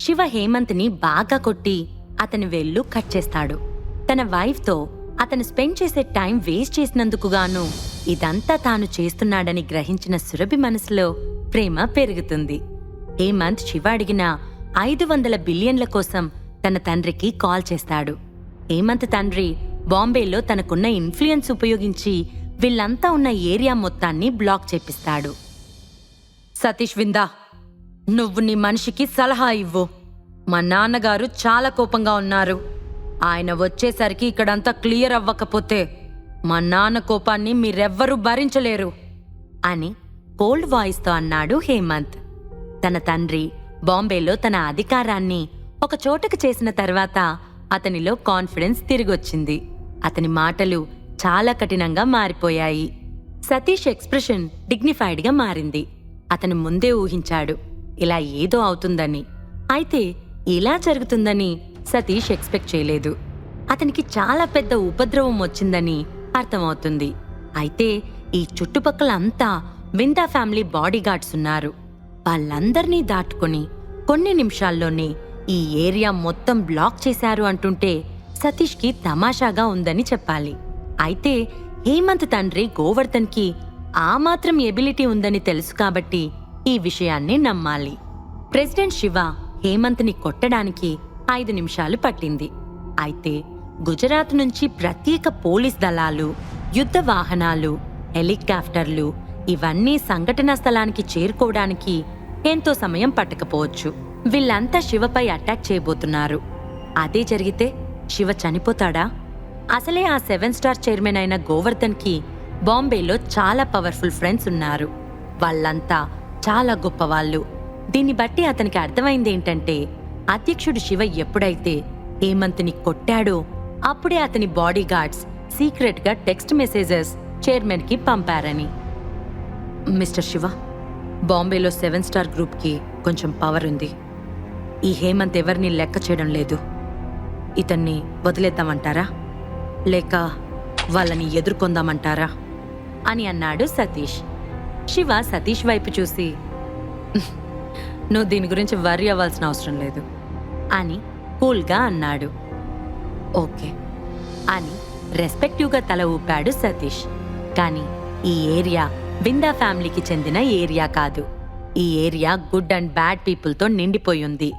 శివ హేమంత్ని బాగా కొట్టి అతని వెళ్ళు కట్ చేస్తాడు. తన వైఫ్తో అతను స్పెండ్ చేసే టైం వేస్ట్ చేసినందుకుగాను ఇదంతా తాను చేస్తున్నాడని గ్రహించిన సురభి మనసులో ప్రేమ పెరుగుతుంది. హేమంత్ శివ అడిగిన ఐదు వందల బిలియన్ల కోసం తన తండ్రికి కాల్ చేస్తాడు. హేమంత్ తండ్రి బాంబేలో తనకున్న ఇన్ఫ్లుయెన్స్ ఉపయోగించి వీళ్ళంతా ఉన్న ఏరియా మొత్తాన్ని బ్లాక్ చేపిస్తాడు. సతీష్ విందా నువ్వు నీ మనిషికి సలహా ఇవ్వు. మా నాన్నగారు చాలా కోపంగా ఉన్నారు. ఆయన వచ్చేసరికి ఇక్కడంతా క్లియర్ అవ్వకపోతే మా నాన్న కోపాన్ని మీరెవ్వరూ భరించలేరు అని కోల్డ్ వాయిస్తో అన్నాడు హేమంత్. తన తండ్రి బాంబేలో తన అధికారాన్ని ఒక చోటకు చేసిన తర్వాత అతనిలో కాన్ఫిడెన్స్ తిరిగొచ్చింది. అతని మాటలు చాలా కఠినంగా మారిపోయాయి. సతీష్ ఎక్స్ప్రెషన్ డిగ్నిఫైడ్గా మారింది. అతను ముందే ఊహించాడు. ఇలా ఏదో అవుతుందని. అయితే ఇలా జరుగుతుందని సతీష్ ఎక్స్పెక్ట్ చేయలేదు. అతనికి చాలా పెద్ద ఉపద్రవం వచ్చిందని అర్థమవుతుంది. అయితే ఈ చుట్టుపక్కల అంతా విందా ఫ్యామిలీ బాడీగార్డ్స్ ఉన్నారు. వాళ్ళందర్నీ దాటుకొని కొన్ని నిమిషాల్లోనే ఈ ఏరియా మొత్తం బ్లాక్ చేశారు అంటుంటే సతీష్కి తమాషాగా ఉందని చెప్పాలి. అయితే హేమంత్ తండ్రి గోవర్ధన్కి ఆ మాత్రం ఎబిలిటీ ఉందని తెలుసు కాబట్టి ఈ విషయాన్ని నమ్మాలి. ప్రెసిడెంట్ శివ హేమంత్ని కొట్టడానికి ఐదు నిమిషాలు పట్టింది. అయితే గుజరాత్ నుంచి ప్రత్యేక పోలీస్ దళాలు యుద్ధ వాహనాలు హెలికాప్టర్లు ఇవన్నీ సంఘటనా స్థలానికి చేరుకోవడానికి ఎంతో సమయం పట్టకపోవచ్చు. వీళ్ళంతా శివపై అటాక్ చేయబోతున్నారు. అదే జరిగితే శివ చనిపోతాడా? అసలే ఆ సెవెన్ స్టార్ చైర్మన్ అయిన గోవర్ధన్కి బాంబేలో చాలా పవర్ఫుల్ ఫ్రెండ్స్ ఉన్నారు. వాళ్ళంతా చాలా గొప్పవాళ్ళు. దీన్ని బట్టి అతనికి అర్థమైంది ఏంటంటే అధ్యక్షుడు శివ ఎప్పుడైతే హేమంత్ని కొట్టాడో అప్పుడే అతని బాడీ గార్డ్స్ సీక్రెట్గా టెక్స్ట్ మెసేజెస్ చైర్మన్కి పంపారని. మిస్టర్ శివ బాంబేలో సెవెన్ స్టార్ గ్రూప్కి కొంచెం పవర్ ఉంది. ఈ హేమంత్ ఎవరిని లెక్క చేయడం లేదు. ఇతన్ని వదిలేద్దామంటారా? లేక వాళ్ళని ఎదుర్కొందామంటారా? అని అన్నాడు సతీష్. శివ సతీష్ వైపు చూసి నువ్వు దీని గురించి వర్రీ అవ్వాల్సిన అవసరం లేదు అని కూల్గా అన్నాడు. ఓకే అని రెస్పెక్టివ్గా తల ఊపాడు సతీష్. కానీ ఈ ఏరియా బిందా ఫ్యామిలీకి చెందిన ఏరియా కాదు. ఈ ఏరియా గుడ్ అండ్ బ్యాడ్ పీపుల్తో నిండిపోయింది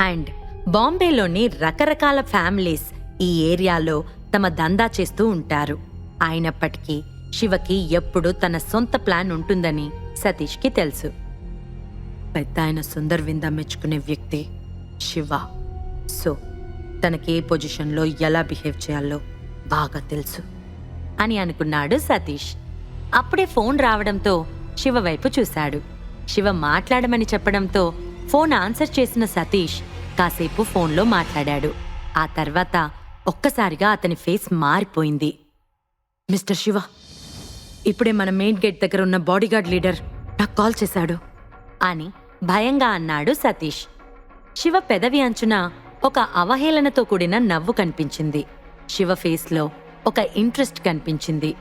అండ్ బాంబేలోని రకరకాల ఫ్యామిలీస్ ఈ ఏరియాలో తమ దందా చేస్తూ ఉంటారు. అయినప్పటికీ శివకి ఎప్పుడు తన సొంత ప్లాన్ ఉంటుందని సతీష్కి తెలుసు. పెద్ద ఆయన సుందర్ వింద మెచ్చుకునే వ్యక్తి శివ. సో తనకి ఏ పొజిషన్లో ఎలా బిహేవ్ చేయాలో బాగా తెలుసు అని అనుకున్నాడు సతీష్. అప్పుడే ఫోన్ రావడంతో శివ వైపు చూశాడు. శివ మాట్లాడమని చెప్పడంతో ఫోన్ ఆన్సర్ చేసిన సతీష్ కాసేపు ఫోన్లో మాట్లాడాడు. ఆ తర్వాత ఒక్కసారిగా అతని ఫేస్ మారిపోయింది. మిస్టర్ శివ ఇప్పుడే మన మెయిన్ గేట్ దగ్గర ఉన్న బాడీగార్డ్ లీడర్ నాకు కాల్ చేశాడు. అని భయంగా అన్నాడు సతీష్. శివ పెదవి అంచున ఒక అవహేళనతో కూడిన నవ్వు కనిపించింది. శివ ఫేస్లో ఒక ఇంట్రెస్ట్ కనిపించింది.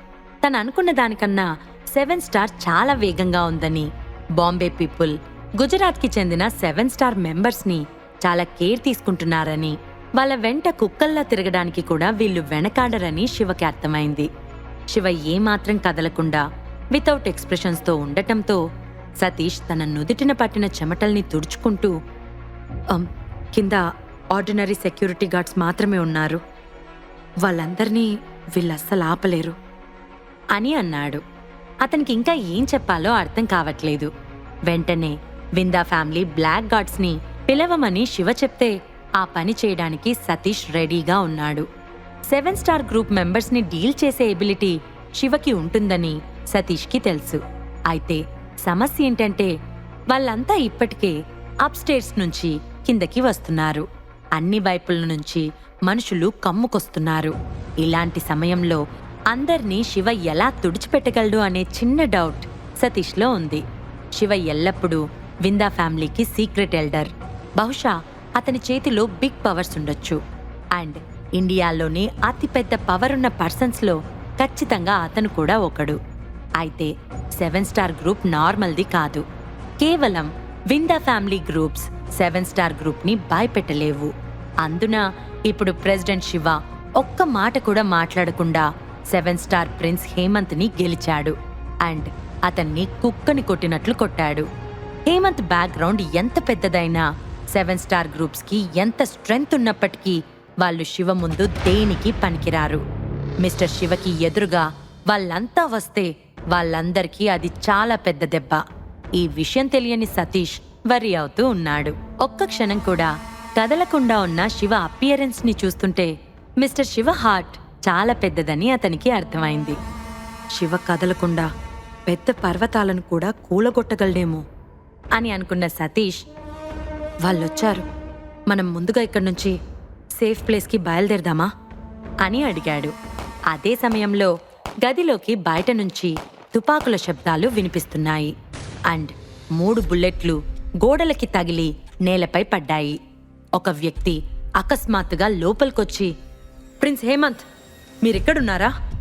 తను అనుకున్న దానికన్నా సెవెన్ స్టార్ చాలా వేగంగా ఉందని బాంబే పీపుల్ గుజరాత్కి చెందిన సెవెన్ స్టార్ మెంబర్స్ని చాలా కేర్ తీసుకుంటున్నారని వాళ్ళ వెంట కుక్కల్లా తిరగడానికి కూడా వీళ్ళు వెనకాడరని శివకి అర్థమైంది. శివ ఏమాత్రం కదలకుండా వితౌట్ ఎక్స్ప్రెషన్స్తో ఉండటంతో సతీష్ తన నుదిటిన పట్టిన చెమటల్ని తుడుచుకుంటూ కింద ఆర్డినరీ సెక్యూరిటీ గార్డ్స్ మాత్రమే ఉన్నారు. వాళ్ళందరినీ వీళ్ళస్సలు ఆపలేరు. అని అన్నాడు. అతనికి ఇంకా ఏం చెప్పాలో అర్థం కావట్లేదు. వెంటనే విందా ఫ్యామిలీ బ్లాక్ గార్డ్స్ని పిలవమని శివ చెప్తే ఆ పని చేయడానికి సతీష్ రెడీగా ఉన్నాడు. సెవెన్ స్టార్ గ్రూప్ మెంబర్స్ని డీల్ చేసే ఎబిలిటీ శివకి ఉంటుందని సతీష్కి తెలుసు. అయితే సమస్య ఏంటంటే వాళ్ళంతా ఇప్పటికే అప్స్టేర్స్ నుంచి కిందకి వస్తున్నారు. అన్ని వైపుల నుంచి మనుషులు కమ్ముకొస్తున్నారు. ఇలాంటి సమయంలో అందర్నీ శివ ఎలా తుడిచిపెట్టగలడు అనే చిన్న డౌట్ సతీష్లో ఉంది. శివ ఎల్లప్పుడూ విందా ఫ్యామిలీకి సీక్రెట్ ఎల్డర్. బహుశా అతని చేతిలో బిగ్ పవర్స్ ఉండొచ్చు. అండ్ ఇండియాలోని అతిపెద్ద పవర్ ఉన్న పర్సన్స్లో ఖచ్చితంగా అతను కూడా ఒకడు. అయితే సెవెన్ స్టార్ గ్రూప్ నార్మల్ది కాదు. కేవలం Vinda family groups seven star గ్రూప్ని భయపెట్టలేవు. అందున ఇప్పుడు ప్రెసిడెంట్ శివ ఒక్క మాట కూడా మాట్లాడకుండా సెవెన్ స్టార్ ప్రిన్స్ హేమంత్ని గెలిచాడు. అండ్ అతన్ని కుక్కని కొట్టినట్లు కొట్టాడు. హేమంత్ బ్యాక్గ్రౌండ్ ఎంత పెద్దదైనా సెవెన్ స్టార్ గ్రూప్స్కి ఎంత స్ట్రెంగ్త్ ఉన్నప్పటికీ వాళ్ళు శివ ముందు దేనికి పనికిరారు? మిస్టర్ శివకి ఎదురుగా వాళ్ళంతా వస్తే వాళ్ళందరికీ అది చాలా పెద్ద దెబ్బ. ఈ విషయం తెలియని సతీష్ వరి అవుతూ ఉన్నాడు. ఒక్క క్షణం కూడా కదలకుండా ఉన్న శివ అపియరెన్స్ని చూస్తుంటే మిస్టర్ శివ హార్ట్ చాలా పెద్దదని అతనికి అర్థమైంది. శివ కదలకుండా పెద్ద పర్వతాలను కూడా కూలగొట్టగలడేమో? అని అనుకున్న సతీష్ వాళ్ళొచ్చారు. మనం ముందుగా ఇక్కడి నుంచి సేఫ్ ప్లేస్కి బయలుదేరదామా? అని అడిగాడు. అదే సమయంలో గదిలోకి బయట నుంచి తుపాకుల శబ్దాలు వినిపిస్తున్నాయి. అండ్ మూడు బుల్లెట్లు గోడలకి తగిలి నేలపై పడ్డాయి. ఒక వ్యక్తి అకస్మాత్తుగా లోపలికొచ్చి ప్రిన్స్ హేమంత్ మీరిక్కడున్నారా?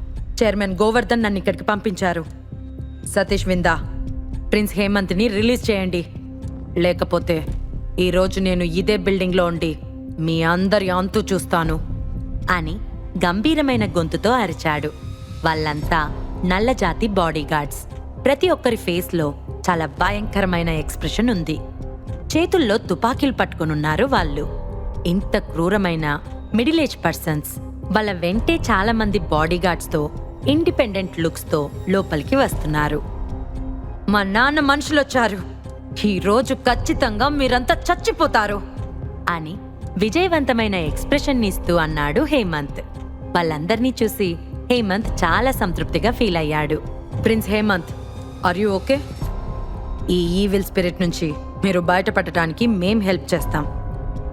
చైర్మన్ గోవర్ధన్ నన్ను ఇక్కడికి పంపించారు. సతీష్ విందా ప్రిన్స్ హేమంత్ని రిలీజ్ చేయండి. లేకపోతే ఈరోజు నేను ఇదే బిల్డింగ్లో ఉండి మీ అందరి అంతు చూస్తాను. అని గంభీరమైన గొంతుతో అరిచాడు. వాళ్ళంతా నల్లజాతి బాడీగార్డ్స్. ప్రతి ఒక్కరి ఫేస్లో చాలా భయంకరమైన ఎక్స్ప్రెషన్ ఉంది. చేతుల్లో తుపాకీలు పట్టుకునున్నారు వాళ్ళు. ఇంత క్రూరమైన మిడిల్ ఏజ్ పర్సన్స్ వాళ్ళ వెంటే చాలా మంది బాడీగార్డ్స్తో ఇండిపెండెంట్ లుక్స్తో లోపలికి వస్తున్నారు. మా నాన్న మనుషులొచ్చారు. ఈరోజు ఖచ్చితంగా మీరంతా చచ్చిపోతారు. అని విజయవంతమైన ఎక్స్ప్రెషన్ ఇస్తూ అన్నాడు హేమంత్. వాళ్ళందర్నీ చూసి హేమంత్ చాలా సంతృప్తిగా ఫీల్ అయ్యాడు. Prince Hemanth are you okay? ఈ ఈవిల్ స్పిరిట్ నుంచి మీరు బయటపడటానికి మేం హెల్ప్ చేస్తాం.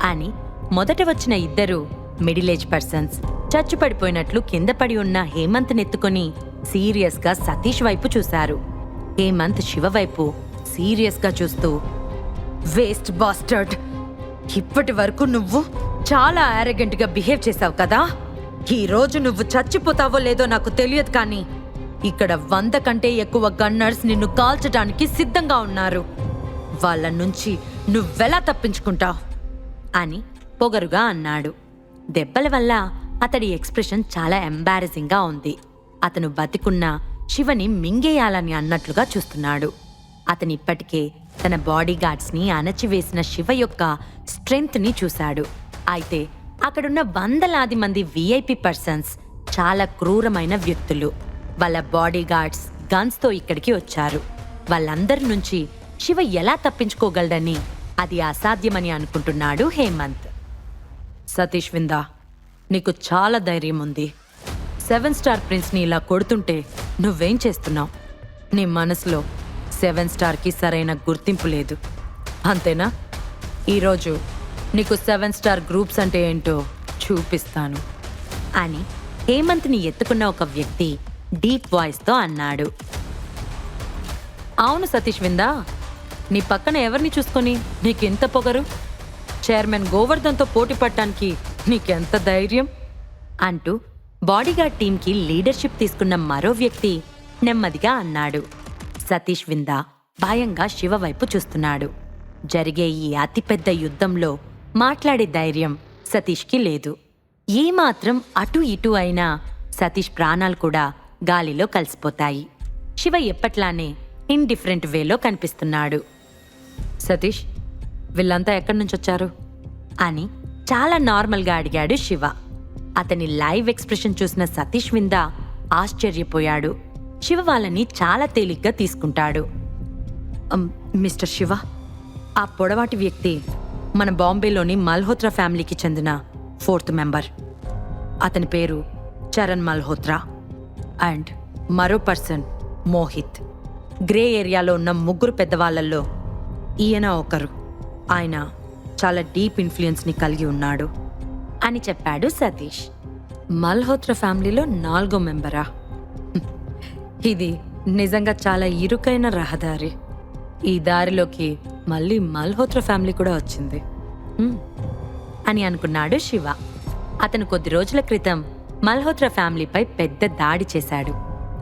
అని మొదట వచ్చిన ఇద్దరు మిడిల్ ఏజ్ పర్సన్స్ చచ్చుపడిపోయినట్లు కింద పడి ఉన్న హేమంత్ నెత్తుకొని సీరియస్గా సతీష్ వైపు చూశారు. హేమంత్ శివ వైపు సీరియస్గా చూస్తూ వేస్ట్ బాస్టర్డ్! ఇప్పటి వరకు నువ్వు చాలా arrogant గా బిహేవ్ చేశావు కదా? ఈ రోజు నువ్వు చచ్చిపోతావో లేదో నాకు తెలియదు కానీ ఇక్కడ వంద కంటే ఎక్కువ గన్నర్స్ నిన్ను కాల్చడానికి సిద్ధంగా ఉన్నారు. వాళ్ళ నుంచి నువ్వెలా తప్పించుకుంటావు? అని పొగరుగా అన్నాడు. దెబ్బల వల్ల అతడి ఎక్స్ప్రెషన్ చాలా ఎంబారసింగ్గా ఉంది. అతను బతికున్న శివని మింగేయాలని అన్నట్లుగా చూస్తున్నాడు. అతను ఇప్పటికే తన బాడీ గార్డ్స్ని అణచివేసిన శివ యొక్క స్ట్రెంగ్త్ని చూశాడు. అయితే అక్కడున్న వందలాది మంది విఐపి పర్సన్స్ చాలా క్రూరమైన వ్యక్తులు. వాళ్ళ బాడీ గార్డ్స్ గన్స్తో ఇక్కడికి వచ్చారు. వాళ్ళందరి నుంచి శివ ఎలా తప్పించుకోగలడని అది అసాధ్యమని అనుకుంటున్నాడు హేమంత్. సతీష్ విందా నీకు చాలా ధైర్యం ఉంది. సెవెన్ స్టార్ ప్రిన్స్ని ఇలా కొడుతుంటే నువ్వేం చేస్తున్నావు? నీ మనసులో సెవెన్ స్టార్కి సరైన గుర్తింపు లేదు. అంతేనా? ఈరోజు నీకు సెవెన్ స్టార్ గ్రూప్స్ అంటే ఏంటో చూపిస్తాను. అని హేమంత్ని ఎత్తుకున్న ఒక వ్యక్తి డీప్ వాయిస్తో అన్నాడు. అవును సతీష్ విందా నీ పక్కన ఎవరిని చూసుకొని నీకెంత పొగరు? చైర్మన్ గోవర్ధన్తో పోటీ పడటానికి నీకెంత ధైర్యం? అంటూ బాడీగార్డ్ టీంకి లీడర్షిప్ తీసుకున్న మరో వ్యక్తి నెమ్మదిగా అన్నాడు. సతీష్ విందా భయంగా శివ వైపు చూస్తున్నాడు. జరిగే ఈ అతిపెద్ద యుద్ధంలో మాట్లాడే ధైర్యం సతీష్కి లేదు. ఏమాత్రం అటు ఇటు అయినా సతీష్ ప్రాణాలు కూడా గాలిలో కలిసిపోతాయి. శివ ఎప్పట్లానే ఇండిఫరెంట్ వేలో కనిపిస్తున్నాడు. సతీష్ వీళ్ళంతా ఎక్కడి నుంచి వచ్చారు? అని చాలా నార్మల్గా అడిగాడు శివ. అతని లైవ్ ఎక్స్ప్రెషన్ చూసిన సతీష్ వింద ఆశ్చర్యపోయాడు. శివ వాళ్ళని చాలా తేలిగ్గా తీసుకుంటాడు. మిస్టర్ శివ ఆ పొడవాటి వ్యక్తి మన బాంబేలోని మల్హోత్రా ఫ్యామిలీకి చెందిన ఫోర్త్ మెంబర్. అతని పేరు చరణ్ మల్హోత్రా అండ్ మరో పర్సన్ మోహిత్. గ్రే ఏరియాలో ఉన్న ముగ్గురు పెద్దవాళ్ళల్లో ఈయన ఒకరు. ఆయన చాలా డీప్ ఇన్ఫ్లుయెన్స్ని కలిగి ఉన్నాడు అని చెప్పాడు సతీష్. మల్హోత్రా ఫ్యామిలీలో నాలుగో మెంబరా? ఇది నిజంగా చాలా ఇరుకైన రహదారి. ఈ దారిలోకి మళ్ళీ మల్హోత్రా ఫ్యామిలీ కూడా వచ్చింది. హ్మ్. అని అనుకున్నాడు శివ. అతను కొద్ది రోజుల క్రితం మల్హోత్రా ఫ్యామిలీపై పెద్ద దాడి చేశాడు.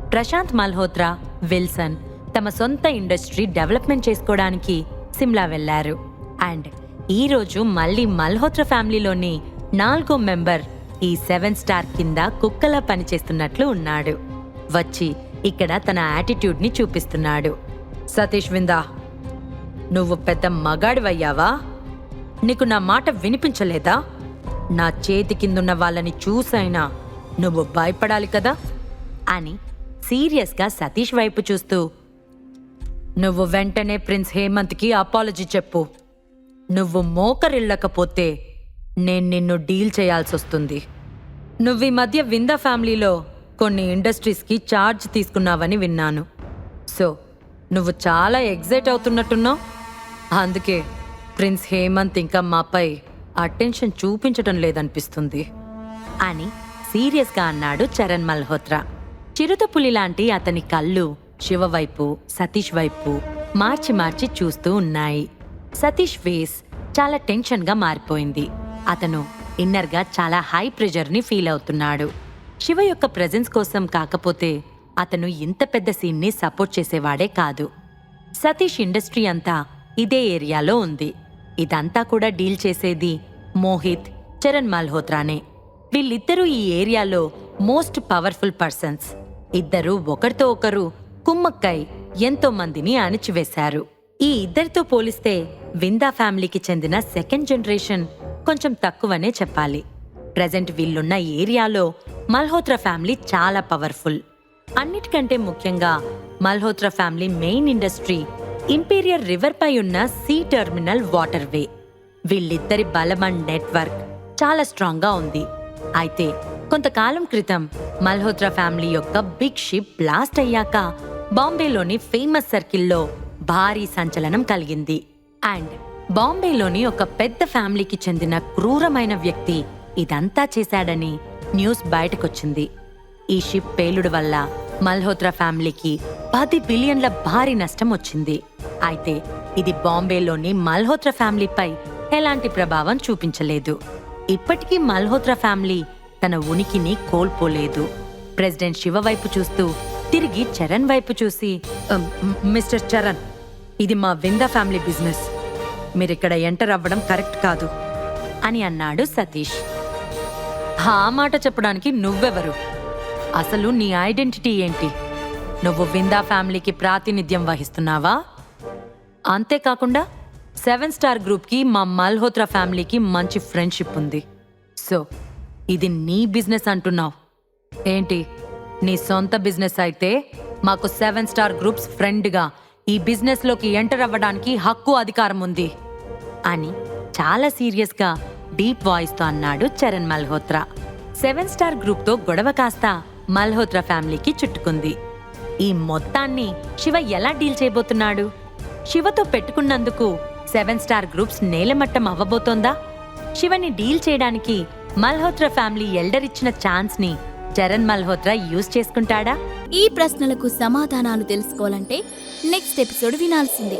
ప్రశాంత్ మల్హోత్రా విల్సన్ తమ సొంత ఇండస్ట్రీ డెవలప్మెంట్ చేసుకోవడానికి సిమ్లా వెళ్ళారు అండ్ ఈ రోజు మళ్ళీ మల్హోత్రా ఫ్యామిలీలోని నాలుగో మెంబర్ ఈ సెవెన్ స్టార్ కింద కుక్కలా పనిచేస్తున్నట్లు ఉన్నాడు. వచ్చి ఇక్కడ తన యాటిట్యూడ్ని చూపిస్తున్నాడు. సతీష్ విందా నువ్వు పెద్ద మగాడివయ్యావా? నీకు నా మాట వినిపించలేదా? నా చేతి కిందున్న వాళ్ళని చూసైనా నువ్వు భయపడాలి కదా? అని సీరియస్గా సతీష్ వైపు చూస్తూ నువ్వు వెంటనే ప్రిన్స్ హేమంత్కి అపాలజీ చెప్పు. నువ్వు మోకరిల్లకపోతే నేను నిన్ను డీల్ చేయాల్సి వస్తుంది నువ్వు ఈ మధ్య విందా ఫ్యామిలీలో కొన్ని ఇండస్ట్రీస్కి ఛార్జ్ తీసుకున్నావని విన్నాను. సో నువ్వు చాలా ఎగ్జైట్ అవుతున్నట్టున్నావు. అందుకే ప్రిన్స్ హేమంత్ ఇంకా మాపై అటెన్షన్ చూపించడం లేదనిపిస్తుంది. అని సీరియస్గా అన్నాడు చరణ్ మల్హోత్రా. చిరుతపులి లాంటి అతని కళ్ళు శివ వైపు సతీష్ వైపు మార్చి మార్చి చూస్తూ ఉన్నాయి. సతీష్ ఫేస్ చాలా టెన్షన్గా మారిపోయింది. అతను ఇన్నర్గా చాలా హై ప్రెషర్ని ఫీల్ అవుతున్నాడు. శివ యొక్క ప్రెజెన్స్ కోసం కాకపోతే అతను ఇంత పెద్ద సీన్ని సపోర్ట్ చేసేవాడే కాదు. సతీష్ ఇండస్ట్రీ అంతా ఇదే ఏరియాలో ఉంది. ఇదంతా కూడా డీల్ చేసేది మోహిత్ చరణ్ మల్హోత్రానే. వీళ్ళిద్దరూ ఈ ఏరియాలో మోస్ట్ పవర్ఫుల్ పర్సన్స్ ఇద్దరు ఒకరితో ఒకరు కుమ్మక్కై ఎంతో మందిని అణిచివేశారు. ఈ ఇద్దరితో పోలిస్తే విందా ఫ్యామిలీకి చెందిన సెకండ్ జనరేషన్ కొంచెం తక్కువనే చెప్పాలి. ప్రజెంట్ వీళ్ళున్న ఏరియాలో మల్హోత్రా ఫ్యామిలీ చాలా పవర్ఫుల్. అన్నిటికంటే ముఖ్యంగా Malhotra family main industry imperial river పై ఉన్న సీ టెర్మినల్ వాటర్ వే వీళ్ళిద్దరి బలమన్ నెట్వర్క్ చాలా స్ట్రాంగ్గా ఉంది. అయితే కొంతకాలం క్రితం మల్హోత్రా ఫ్యామిలీ యొక్క బిగ్ షిప్ బ్లాస్ట్ అయ్యాక బాంబేలోని ఫేమస్ సర్కిల్లో భారీ సంచలనం కలిగింది. అండ్ బాంబేలోని ఒక పెద్ద ఫ్యామిలీకి చెందిన క్రూరమైన వ్యక్తి ఇదంతా చేశాడని న్యూస్ బయటకొచ్చింది. ఈ షిప్ పేలుడు వల్ల మల్హోత్రా ఫ్యామిలీకి పది బిలియన్ల భారీ నష్టం వచ్చింది. అయితే ఇది బాంబేలోని మల్హోత్రా ఫ్యామిలీపై ఎలాంటి ప్రభావం చూపించలేదు. ఇప్పటికీ మల్హోత్రా ఫ్యామిలీ తన ఉనికిని కోల్పోలేదు. ప్రెసిడెంట్ శివ వైపు చూస్తూ తిరిగి చరణ్ వైపు చూసి మిస్టర్ చరణ్ ఇది మా విందా ఫ్యామిలీ బిజినెస్. మీరిక్కడ ఎంటర్ అవ్వడం కరెక్ట్ కాదు అని అన్నాడు సతీష్. ఆ మాట చెప్పడానికి నువ్వెవరు? అసలు నీ ఐడెంటిటీ ఏంటి? నువ్వు విందా ఫ్యామిలీకి ప్రాతినిధ్యం వహిస్తున్నావా? అంతేకాకుండా సెవెన్ స్టార్ గ్రూప్కి మా మల్హోత్రా ఫ్యామిలీకి మంచి ఫ్రెండ్షిప్ ఉంది. సో ఇది నీ బిజినెస్ అంటున్నావు. ఏంటి? నీ సొంత బిజినెస్ అయితే మాకు సెవెన్ స్టార్ గ్రూప్స్ ఫ్రెండ్గా ఈ బిజినెస్లోకి ఎంటర్ అవ్వడానికి హక్కు అధికారం ఉంది. అని చాలా సీరియస్గా డీప్ వాయిస్తో అన్నాడు చరణ్ మల్హోత్రా. సెవెన్ స్టార్ గ్రూప్తో గొడవ కాస్త మల్హోత్రా ఫ్యామిలీకి చుట్టుకుంది. ఈ మొత్తాన్ని శివ ఎలా డీల్ చేయబోతున్నాడు? శివతో పెట్టుకున్నందుకు సెవెన్ స్టార్ గ్రూప్స్ నేలమట్టం అవ్వబోతోందా? శివని డీల్ చేయడానికి మల్హోత్రా ఫ్యామిలీ ఎల్డర్ ఇచ్చిన ఛాన్స్ని చరణ్ మల్హోత్రా యూజ్ చేసుకుంటాడా? ఈ ప్రశ్నలకు సమాధానాలు తెలుసుకోవాలంటే నెక్స్ట్ ఎపిసోడ్ వినాల్సిందే.